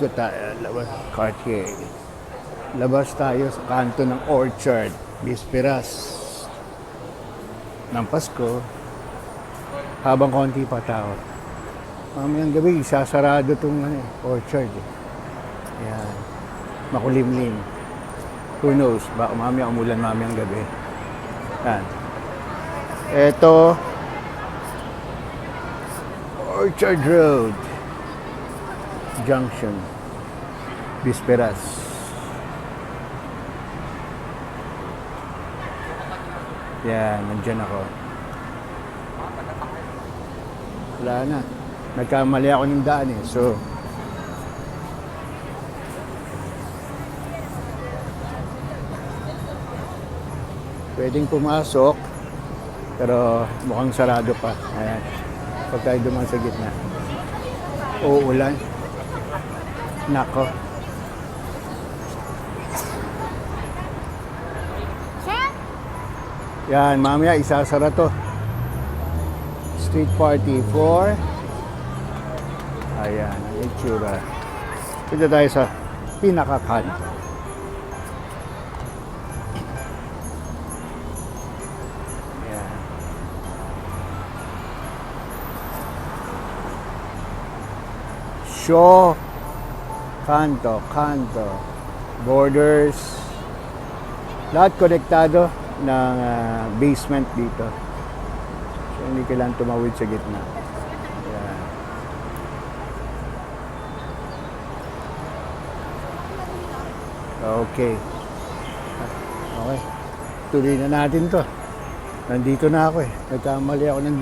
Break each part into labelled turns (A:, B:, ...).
A: Ikot tayo. Labas, Cartier. Labas tayo sa kanto ng Orchard. Bisperas ng Pasko. Habang konti pa tao. Mamayang gabi, isasarado itong ano, eh, Orchard. Eh. Yan. Makulimlim. Who knows? Baka mamaya umulan mamayang gabi. Yan. Ito, Orchard Road Junction Bisperas Yan, nandyan ako Wala na Nagkamali ako ng daan eh So Pwedeng pumasok pero mukhang sarado pa. Ayan. Pag tayo duman sa gitna. Uulan. Nako. Yan, mamaya isasara to. Street party for Ayan, ang itsura. Punta tayo sa pinakakanto. Show. Kanto, kanto. Borders. Lahat konektado ng ah, basement dito. So, hindi kailangan tumawid sa gitna. Ayan. Okay. Okay. Tuloy na natin to. Nandito na ako eh. Nagkamali ako ng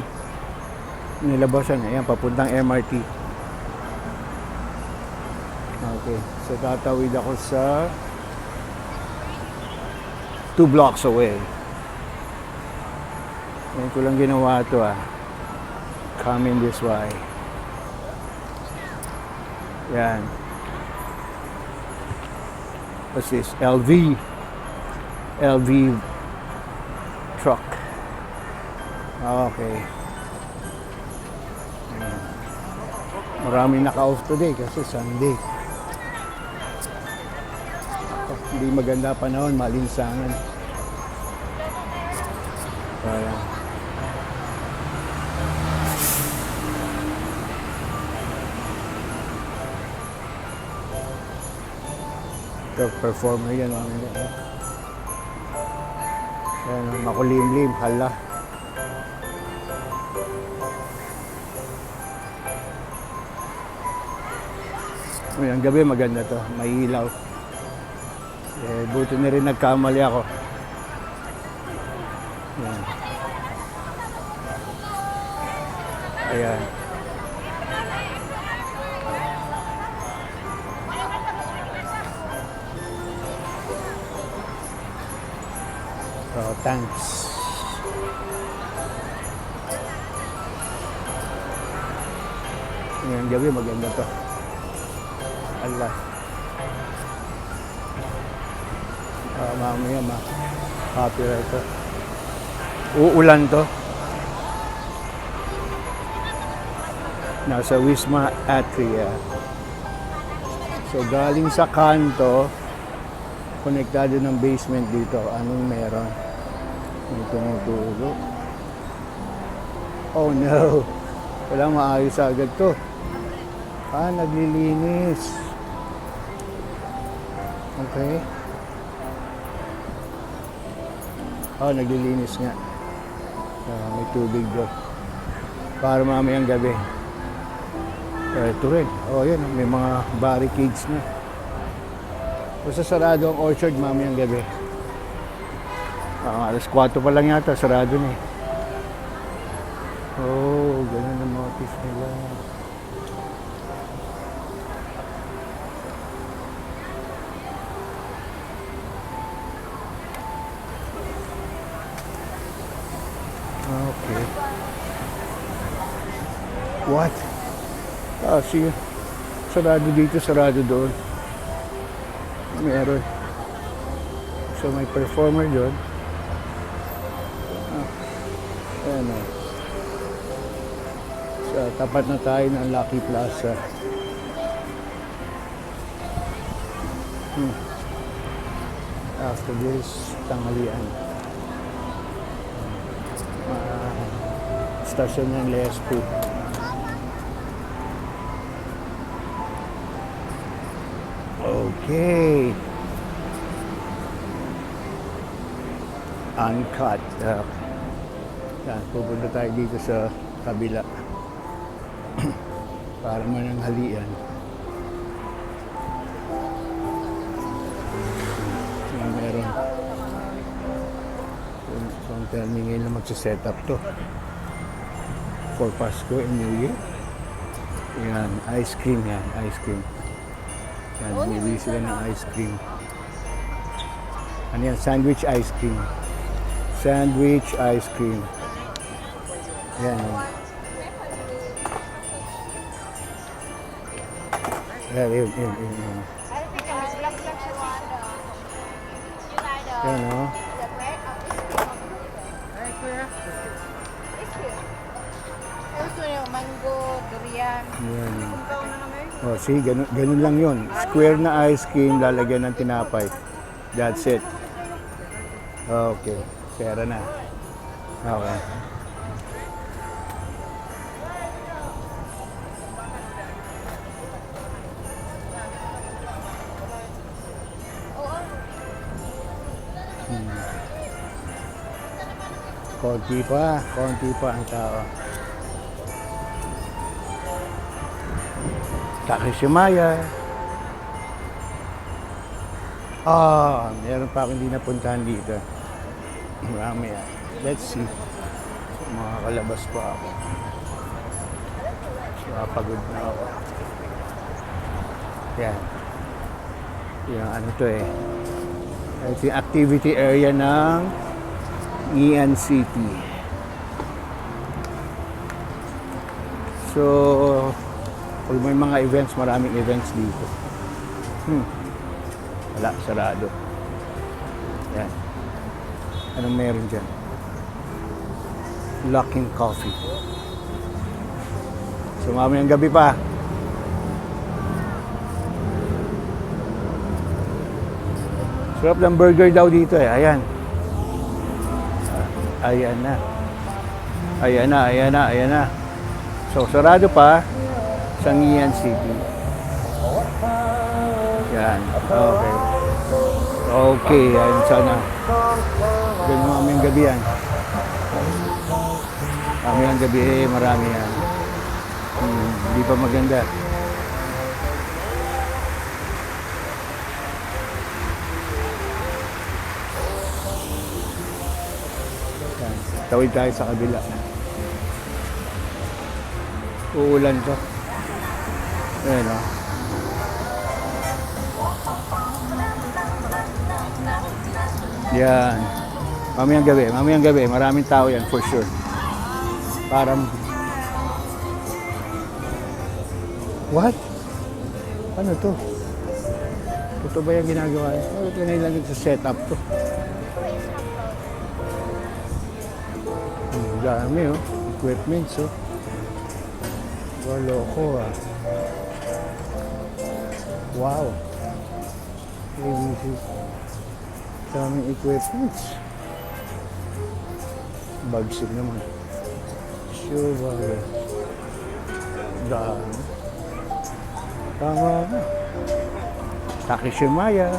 A: nilabasan. Ayan, papuntang MRT. Okay. So, tatawid ako sa two blocks away. Ngayon ko lang ginawa to ah. Coming this way. Yan. What's this? LV. LV truck. Okay. Ayan. Maraming naka-off today kasi Sunday. Hindi maganda panahon, malinsangan. Kaya, ito, performer yan. Nila. Ayan, makulimlim, hala. Ngayon, gabi maganda to, may ilaw. Eh, buti na rin nagkamali ako. Ayan. Ayan. Oh, thanks. Ngayon gabi maganda to. Allah. Ah, mamaya ma copyright to. Uulan to. Nasa Wisma Atria. So galing sa kanto, konektado ng basement dito. Anong meron? May tumutulo. Oh no! Wala maayos agad to. Ah, naglilinis. Okay. Oh, naglilinis nga. Ah, may tubig doon. Para mamayang gabi. Eh, ito rin. Oh, yun. May mga barricades na. Basta sarado ang orchard mamayang gabi. Ah, alas 4 pa lang yata. Sarado na eh. Oh, ganun ang notice nila. What? Ah, sige. Sarado dito, sarado doon. Meron. So may performer doon. Ah, ayan o. Sa tapat na tayo ng Lucky Plaza. Hmm. After this, tanghalian. Uh, stasyon ng Lespo. Okay. Uncut. Uh, yan, pupunta tayo dito sa kabila. Para mananghalian. Yan, meron. Tell me ngayon na magsiset up to. For Pasko and New Year. Yan, ice cream yan, ice cream. Yan, bumili sila ng ice cream. Ano yan? Sandwich ice cream. Sandwich ice cream. Yan. oh. Yan, yun, yun, yun, yun. Yan, oh.
B: Mango, durian.
A: Yan.
B: Kung kaon na naman.
A: Oh, see, ganun, ganun lang yun. Square na ice cream, lalagyan ng tinapay. That's it. Okay. Pera na. Okay. Hmm. Konti pa, konti pa ang tao. Takishimaya. Ah, meron pa akong hindi napuntahan dito. Marami yan. Let's see. Makakalabas pa ako. Napagod na ako. Yan. Yung ano to eh. Ito yung activity area ng Ian City. So, pag may mga events, maraming events dito. Hmm. Wala, sarado. Yan. Anong meron dyan? Locking Coffee. So, mamayang gabi pa. Sarap ng burger daw dito eh. Ayan. Ayan na. Ayan na, ayan na, ayan na. So, sarado pa sa Ngian City. Yan. Okay. Okay, yan sana. Ganun mamayang gabi yan. Mamayang gabi, eh, marami yan. Hmm, hindi pa maganda. Tawid tayo sa kabila. Uulan to. Ayan o. Yan. Mamayang gabi, mamayang gabi. Maraming tao yan for sure. Parang... What? Ano to? Ito ba yung ginagawa? Oh, ito na lang sa setup to. Ang dami oh. Equipments oh. Walo ko ah. Wow. ABC. Daming equipments. Bagsig naman. Sure ba? Dami. Tama na. Takishimaya.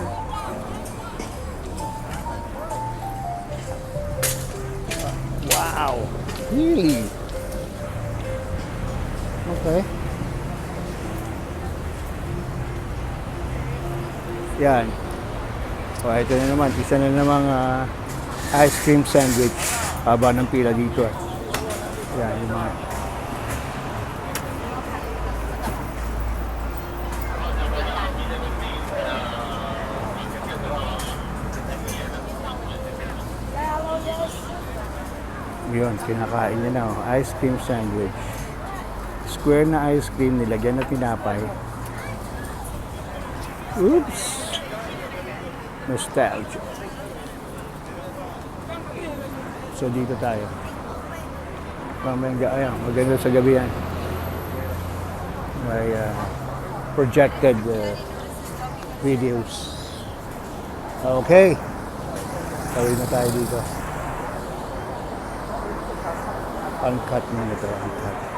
A: Wow. Really? Okay. Yan. O, ito na naman. Isa na namang ah, ice cream sandwich. Haba ng pila dito. ah. Yan, yung mga... Yun, kinakain niya na. Oh. Ice cream sandwich. Square na ice cream, nilagyan na tinapay. Oops! Nostalgia. So dito tayo. Mamaya, ayan, maganda sa gabi yan. May uh, projected uh, videos. Okay. Tawid na tayo dito. Uncut na ito, uncut.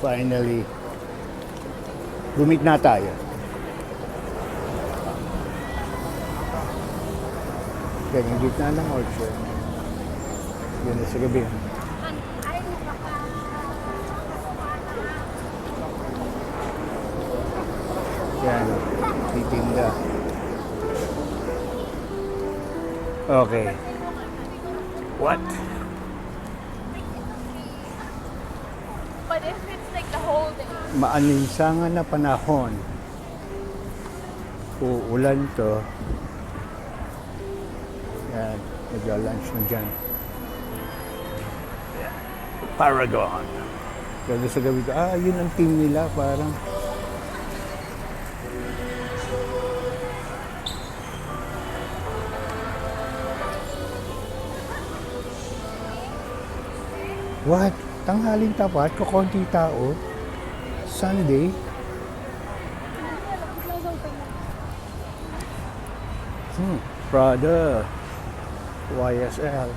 A: Finally, gumit na tayo. Yan, yung gitna ng orchard. Yan na sa gabi. Yan, titinda. Okay. What? Maalinsangan na panahon. Uulan to. Yan, nag-lunch na dyan. Paragon. Kaya sa gabi ko, ah, yun ang team nila, parang. What? Tanghaling tapat, kukunti tao. Sunday. Hmm, Prada. YSL.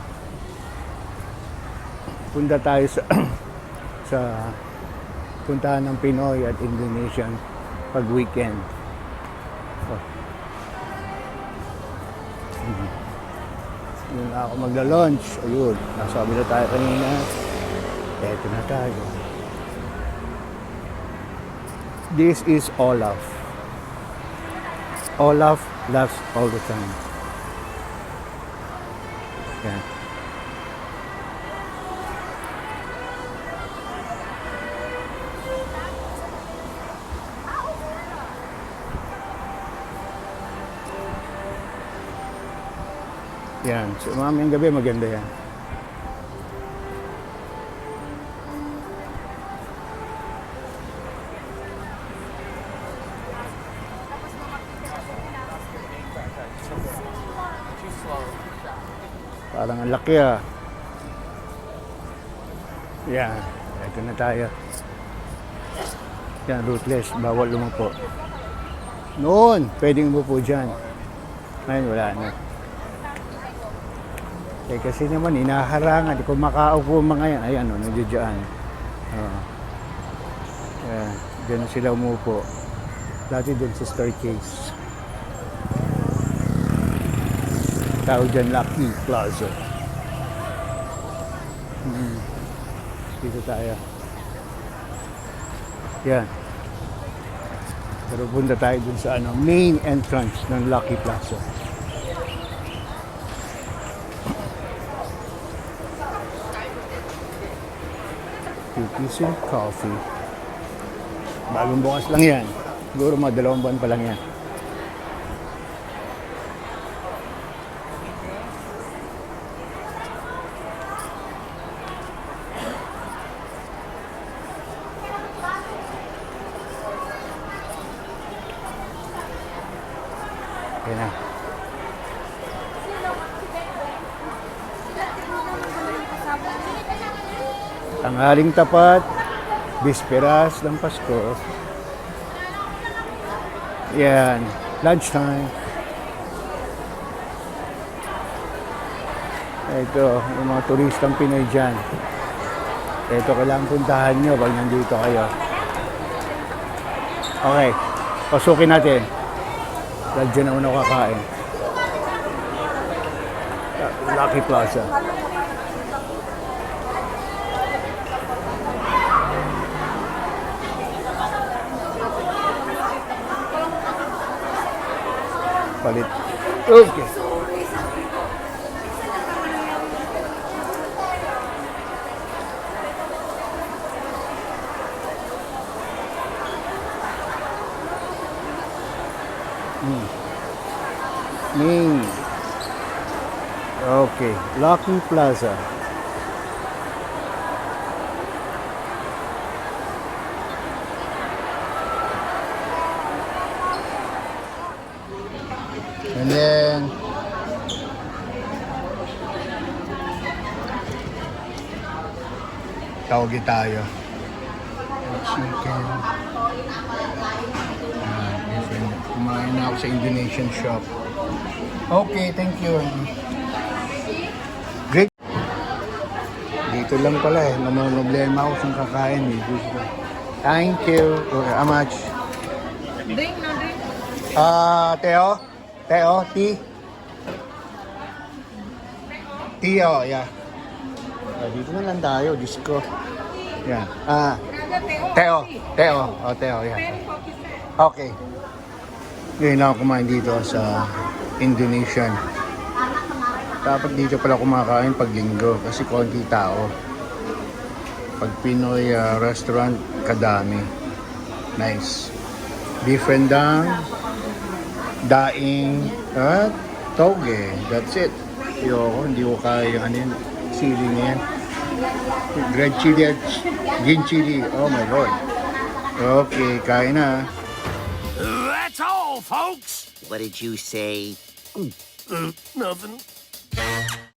A: Punta tayo sa sa puntahan ng Pinoy at Indonesian pag weekend. Oh. Hmm. Yun ako magla-launch. Ayun, nasabi na tayo kanina. Eto na tayo. This is Olaf. Olaf laughs all the time. Yan. Yan. So, mamayang gabi maganda yan. Laki ah. Yan. Ito na tayo. Yan, rootless. Bawal lumupo. Noon, pwedeng umupo dyan. Ngayon, wala na. Eh, kasi naman, inaharangan. Kung makaupo mga yan, ayan, oh, nandiyan. Oh. Yan, dyan sila umupo. Dati dun sa staircase. Tawag dyan Lucky Plaza. Hmm. Dito tayo. Yan. Pero punta tayo dun sa ano, main entrance ng Lucky Plaza. Cookies and coffee. Bagong bukas lang yan. Siguro mga dalawang buwan pa lang yan. Yan na. Tanghaling tapat, bisperas ng Pasko. Yan, lunchtime. Ito, yung mga turistang Pinoy dyan. Ito, kailangan puntahan nyo pag nandito kayo. Okay, pasukin natin. Dahil dyan na una kakain. Lucky Plaza. Palit. Okay. Ming. Okay. Lucky Plaza. And then, tawagi tayo. Chicken. Ah, different. Kumain na ako sa Indonesian shop. Okay, thank you. Great. Dito lang pala eh. Namamroblema ako sa kakain eh. Thank you. Okay, how much?
B: Drink, no drink.
A: Ah, Teo? Teo, tea? Tea, oh, yeah. Ah, dito na lang tayo, Diyos ko. Yan. Ah, Teo. Teo. Oh, Teo, yeah. Okay. Ngayon ako kumain dito sa Indonesian. Dapat dito pala kumakain pag linggo kasi konti tao. Pag Pinoy ah, restaurant, kadami. Nice. Beef rendang, daing, at toge. That's it. Ayoko, hindi ko kaya ano yun, sili na yan. Red chili at green chili. Oh my lord. Okay, kain na.
C: That's all, folks.
D: What did you say? Mm.
C: Uh, nothing.